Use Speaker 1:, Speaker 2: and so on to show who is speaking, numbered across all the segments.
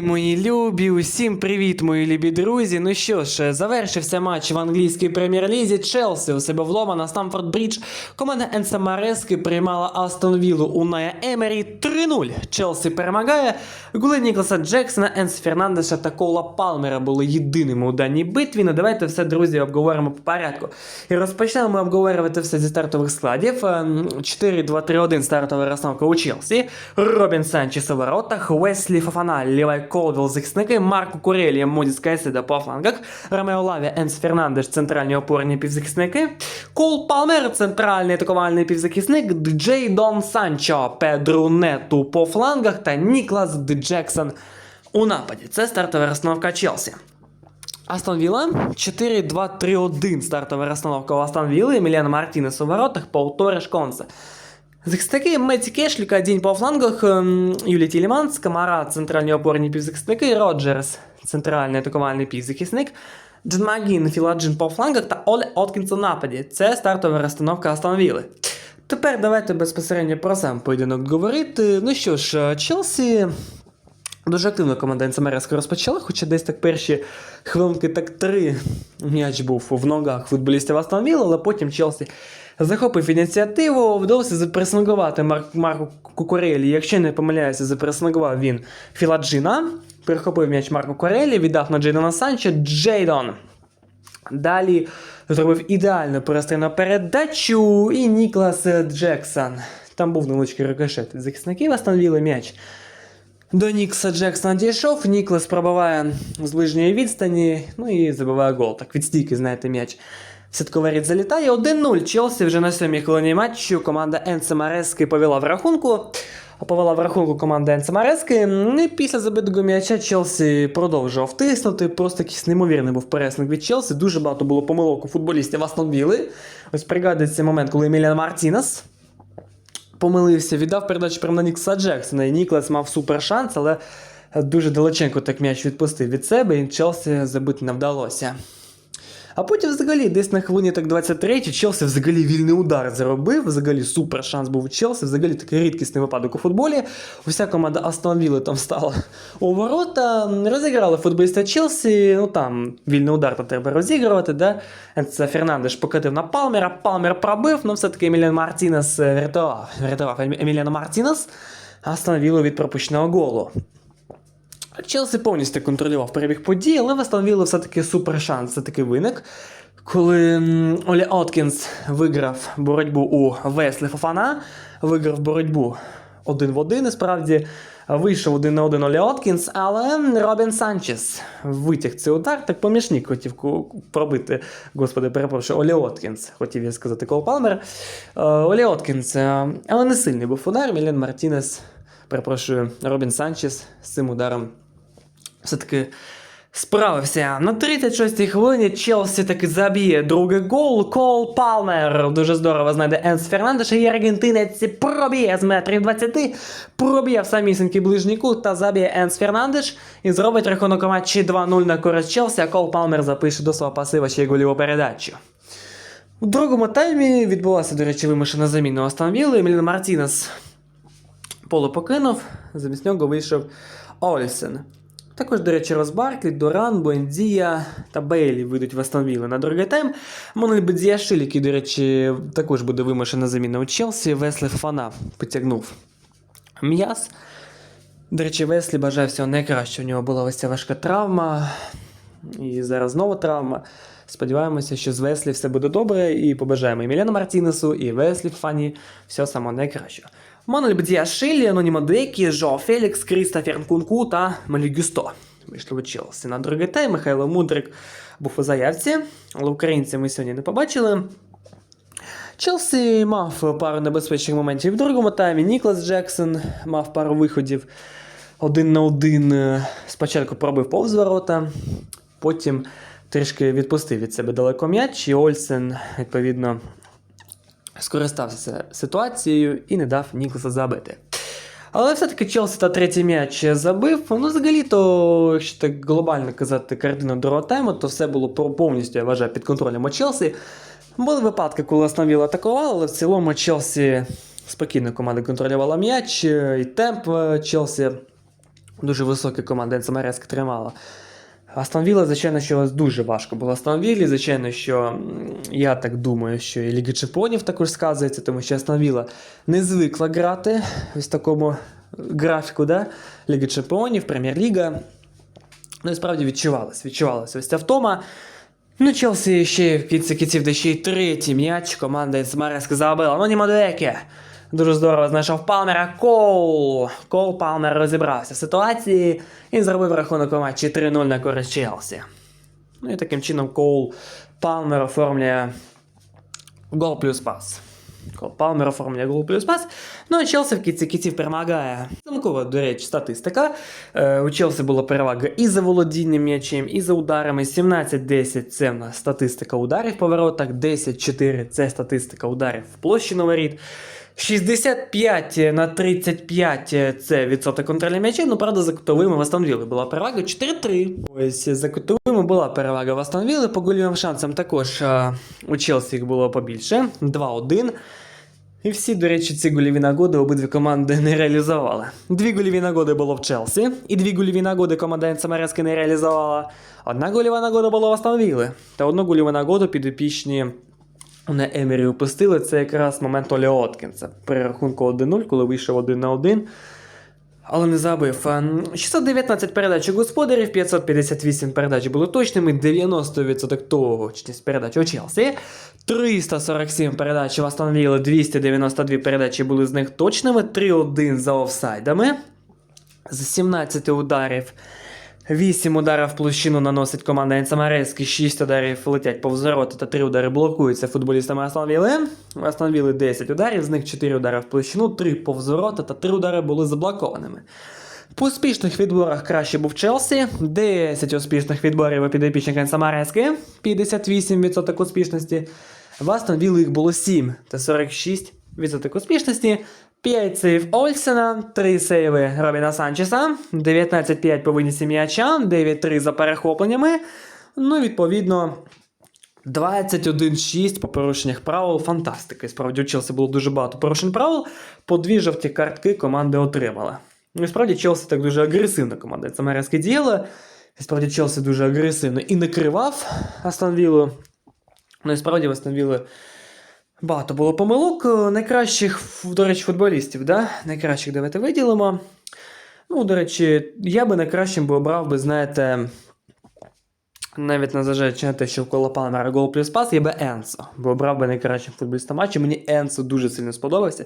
Speaker 1: Мої любі, усім привіт, мої любі друзі. Ну що ж, завершився матч в англійській прем'єр-лізі. Челсі у себе вдома на Стамфорд Брідж. Команда Енса Марески приймала Астон Віллу у Ная Емері 3-0. Челсі перемагає. Голи Нікласа Джексона, Енс Фернандеша та Кола Палмера були єдиними у даній битві. Ну давайте все, друзі, обговоримо по порядку. І розпочнемо обговорювати все зі стартових складів. Ем, 4-2-3-1 стартова розстановка у Челсі. Робін Санчес у воротах, Уеслі Фафана, Лівай Колвіл захисники, Марко Курелія, Модіс Кайседа по флангах, Ромео Лаві, Енс Фернандеш, центральні опорні півзахисники, Кол Палмер, центральний атакувальний півзахисник, Джей Дон Санчо, Педру Нету по флангах та Ніклас Джексон у нападі. Це стартова розстановка Челсі. Астон Вілла 4-2-3-1 стартова розстановка у Астон Вілли, Еміліан Мартінес у воротах, Пол Тореш Консе. Захисники Меті Кешліка, Дінь по флангах, ем, Юлі Тіліманс, Камара, центральні опорні півзахисники, Роджерс, центральний атакувальний півзахисник, Джен Магін, Філаджин по флангах та Оле Откінс у нападі. Це стартова розстановка Астон Вілли. Тепер давайте безпосередньо про сам поєдинок говорити. Ну що ж, Челсі Дуже активно команда НЦМРС розпочала, хоча десь так перші хвилинки, так три м'яч був в ногах футболістів Астон але потім Челсі захопив ініціативу, вдалося запресингувати Мар- Марку Кукурелі. Якщо не помиляюся, запресингував він Філаджина, перехопив м'яч Марку Курелі, віддав на Джейдона Санчо, Джейдон. Далі зробив ідеальну перестрільну передачу і Ніклас Джексон. Там був невеличкий рикошет захисників Астон м'яч. До Нікса Джексона дійшов, Ніклас пробиває з ближньої відстані, ну і забиває гол. Так від стійки, знаєте, м'яч. В сітковий ряд залітає 1-0. Челсі вже на сьомій хвилині матчу. Команда Енце Марески повела в рахунку. Повела в рахунку команда Енце Марески. І після забитого м'яча Челсі продовжував тиснути. Просто якийсь неймовірний був пересник від Челсі. Дуже багато було помилок у футболістів Астон Вілли. Ось пригадується момент, коли Еміліан Мартінес помилився, віддав передачу прямо на Нікса Джексона. І Ніклас мав супер шанс, але дуже далеченько так м'яч відпустив від себе, і Челсі забити не вдалося. А потім, взагалі, десь на хвилині так 23 Челсі взагалі вільний удар заробив. Взагалі супер шанс був у Челсі. Взагалі такий рідкісний випадок у футболі. Уся команда Астон там стала у ворота. Розіграли футболіста Челсі. Ну там вільний удар то треба розігрувати. Да? Це Фернандеш покатив на Палмера. Палмер пробив, але все-таки Еміліан Мартінес е, врятував. Врятував Еміліана Мартінес. Астон від пропущеного голу. Челсі повністю контролював перебіг подій, але в Астон Вілли все-таки супер шанс. Це таки виник. Коли Олі Откінс виграв боротьбу у Веслі Фофана, виграв боротьбу один в один, і справді вийшов один на один Олі Откінс, але Робін Санчес витяг цей удар, так помічник хотів пробити, господи, перепрошую, Олі Откінс, хотів я сказати Кол Палмер. Е, Олі Откінс, е, але не сильний був удар, Мілен Мартінес, перепрошую, Робін Санчес з цим ударом все-таки справився. На 36-й хвилині Челсі таки заб'є другий гол. Кол Палмер дуже здорово знайде Енс Фернандеш, і аргентинець проб'є з метрів 20, проб'є в самісінький ближній кут та заб'є Енс Фернандеш і зробить рахунок матчі 2-0 на користь Челсі, а Кол Палмер запише до свого пасива ще й голіву передачу. У другому таймі відбулася, до речі, вимушена заміна Астон Вілли. Еміліан Мартінес поле покинув, замість нього вийшов Олсен. Також, до речі, Розбарклі, Доран, Буендія та Бейлі вийдуть в Астон на другий тайм. Монель Бедзіашиль, який, до речі, також буде вимушена заміна у Челсі, Веслі Фана потягнув м'яз. До речі, Веслі бажає всього найкраще. У нього була ось ця важка травма. І зараз знову травма. Сподіваємося, що з Веслі все буде добре, і побажаємо і Міляну Мартінесу, і Веслі Фані все саме найкраще. Мануель Бдіашилі, Анонімо Декі, Жо Фелікс, Крістофер Нкунку та Малігюсто. Вийшли у Челсі на другий тайм. Михайло Мудрик був у заявці, але українців ми сьогодні не побачили. Челсі мав пару небезпечних моментів в другому таймі. Ніклас Джексон мав пару виходів один на один. е, Спочатку пробив повз ворота, потім трішки відпустив від себе далеко м'яч, і Ольсен, відповідно, скористався ситуацією і не дав Нікласа забити. Але все-таки Челсі та третій м'яч забив. Ну, взагалі-то, якщо так глобально казати картину другого тайму, то все було повністю, я вважаю, під контролем у Челсі. Були випадки, коли Астон Вілла атакувала, але в цілому Челсі спокійно команда контролювала м'яч, е, і темп е, Челсі Дуже високі команди НСМРС тримала. Астон Вілла, звичайно, що дуже важко було Астон Віллі. Звичайно, що я так думаю, що і Ліга Чемпіонів також сказується, тому що Астон Вілла не звикла грати в такому графіку, да? Ліга Чемпіонів, Прем'єр-ліга. Ну і справді відчувалось, відчувалося ось ця втома. Ну, Челсі ще в кінці кінців, де ще й третій м'яч команда Смареска забила. Ну, не Мадуеке. Дуже здорово знайшов Палмера Коул. Коул Палмер розібрався в ситуації і зробив рахунок у матчі 3-0 на користь Челсі. Ну і таким чином Коул Палмер оформлює гол плюс пас. Кол Палмер оформлює гол плюс пас. Ну а Челсі в кінці кінців перемагає. Замкова, до речі, статистика. Е, у Челсі була перевага і за володінням м'ячем, і за ударами. 17-10 це в нас статистика ударів по воротах, 10-4 це статистика ударів в площину воріт. 65 на 35 це відсоток контролю м'яча. Ну, правда, за кутовими в Астонвіли. Була перевага 4-3. Ось за кутовими була перевага в Астонвіли. По гольовим шансам також а, у Челсі їх було побільше. 2-1. І всі, до речі, ці гольові нагоди обидві команди не реалізували. Дві гольові нагоди було в Челсі, і дві гольові нагоди команда Енцемерески не реалізувала. Одна гольова нагода була в Астонвіли. Та одну гольову нагоду підопічні на Емірі упустили. Це якраз момент Оля Откінса. При рахунку 1-0, коли вийшов 1 на 1. Але не забив. Ем, 619 передач у господарів, 558 передач були точними, 90% точність передач у Челсі. 347 передач в Астон Вілли, 292 передачі були з них точними, 3-1 за офсайдами. З 17 ударів 8 ударів площину наносить команда Енсамарески, 6 ударів летять повз ворота та 3 удари блокуються футболістами Астон Вілли. У Астон Вілли 10 ударів, з них 4 удари в площину, 3 повз ворота та 3 удари були заблокованими. По успішних відборах краще був Челсі, 10 успішних відборів у підопічника Енсамарески, 58% успішності. В Астон Вілли їх було 7 та 46% успішності. 5 сейв Ольсена, 3 сейви Робіна Санчеса, 19-5 по винісі м'яча, 9-3 за перехопленнями. Ну, відповідно, 21-6 по порушеннях правил. Фантастика. Справді у Челсі було дуже багато порушень правил. По дві жовті картки команди отримала. Ну, і справді Челсі так дуже агресивна команда. Це мерезьке діло. І справді Челсі дуже агресивно і накривав Астон Віллу. Ну і справді в Астон Вілли Багато було помилок. Е, Найкращих, до речі, футболістів, да? найкращих давайте виділимо. Ну, до речі, я би найкращим би обрав би, знаєте, навіть незважаючи на те, що в коло гол плюс пас, я би Енсо. Бо обрав би найкращим футболістом матчу. Мені Енсо дуже сильно сподобався.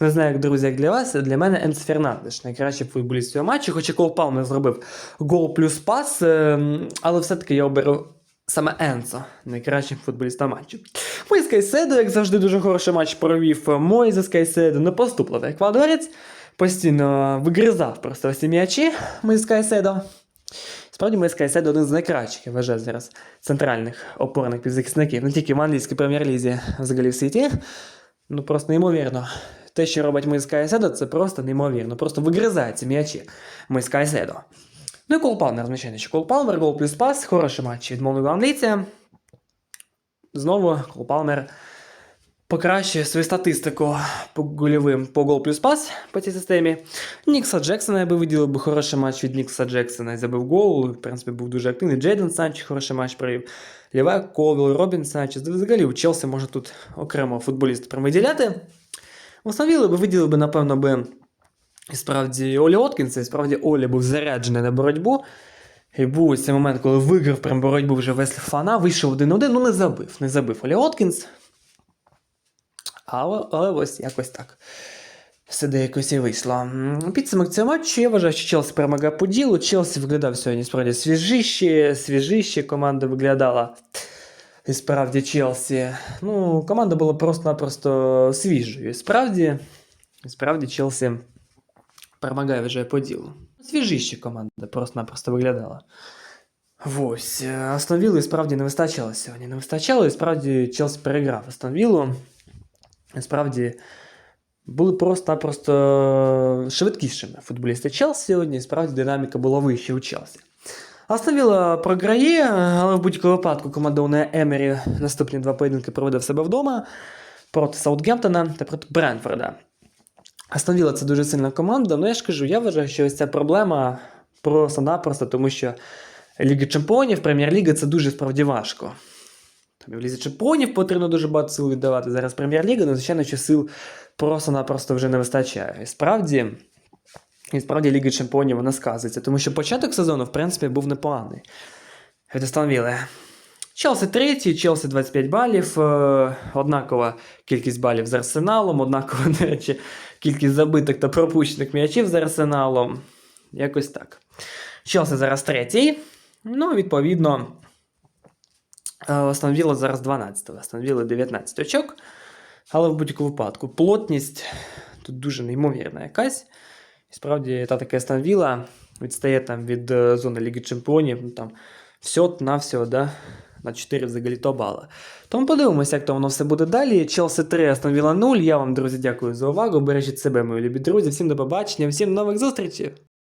Speaker 1: Не знаю, як друзі, як для вас. Для мене Енс Фернандеш, найкращий футболіст цього матчу. Хоча Кол Палмер зробив гол плюс пас, ем, але все-таки я оберу саме Енсо, найкращим футболістом матчу. Мойс Кайседо, як завжди, дуже хороший матч провів. Мойзес Кайседо не поступливий еквадорець. Постійно вигризав просто всі м'ячі Мойс Кайседо. Справді, Мойс Кайседо один з найкращих, я вважаю зараз, центральних опорних півзахисників. Не тільки в англійській прем'єр-лізі взагалі в світі. Ну просто неймовірно. Те, що робить Мойс Кайседо, це просто неймовірно. Просто вигризає ці м'ячі Мойс Кайседо. Ну і Кол Палмер, звичайно, що Кол Палмер, гол плюс пас, хороший матч від молодого англійця. Знову Кол Палмер покращує свою статистику по гольовим по гол плюс пас по цій системі. Нікса Джексона я би виділив би хороший матч від Нікса Джексона і забив гол. В принципі, був дуже активний. Джейден Санчес хороший матч провів. Лівай Колвіл, Робін Санчес. Взагалі у Челсі може тут окремо футболіста прям виділяти. Би, виділив би, напевно, би. І справді Олі Откінса, і справді Олі був заряджений на боротьбу. І був ось цей момент, коли виграв прям боротьбу вже Веслі Фана, вийшов один-один, ну не забив. Не забив Олі Откінс. Але, але ось якось так. Все де якось і вийшло. Підсумок цього матчу, я вважаю, що Челсі перемагає по ділу. Челсі виглядав сьогодні справді свіжіще, свіжіще команда виглядала. І справді Челсі. Ну, команда була просто-напросто свіжою. І справді, і справді Челсі перемагає вже по ділу. Свіжіще команда просто-напросто виглядала. Ось. е, Астон Вілли справді не вистачало сьогодні. Не вистачало, і справді Челсі переграв Астон Віллу. І справді були просто-напросто швидкішими футболісти Челсі сьогодні, і справді динаміка була вища у Челсі. Астон Вілла програє, але в будь-якому випадку команда Уне Емері наступні два поєдинки проведе в себе вдома проти Саутгемптона та проти Бренфорда. Астон це дуже сильна команда, але я ж кажу, я вважаю, що ось ця проблема Просто-напросто, тому що Ліга Чемпіонів, Прем'єр-ліга це дуже справді важко. Там і в Лізі Чемпіонів потрібно дуже багато сил віддавати. Зараз Прем'єр-ліга, ну, звичайно, що сил просто-напросто вже не вистачає. І справді, і справді Ліга Чемпіонів вона сказується, тому що початок сезону, в принципі, був непоганий. Від Вілли. Челсі третій, Челсі 25 балів, е, однакова кількість балів з Арсеналом, однакова, до речі, кількість забитих та пропущених м'ячів з Арсеналом. Якось так. Челсі зараз третій. Ну, відповідно, е, Вілла зараз 12 Астон Вілла 19 очок. Але в будь-якому випадку плотність тут дуже неймовірна якась. І справді, та таке Астон Вілла відстає там від е, зони Ліги Чемпіонів, ну там все на все, да? На 4 взагалі то бала. Тому подивимося, як то воно все буде далі. Челсі 3, Астон Вілла 0. Я вам, друзі, дякую за увагу. Бережіть себе, мої любі друзі. Всім до побачення, всім нових зустрічей!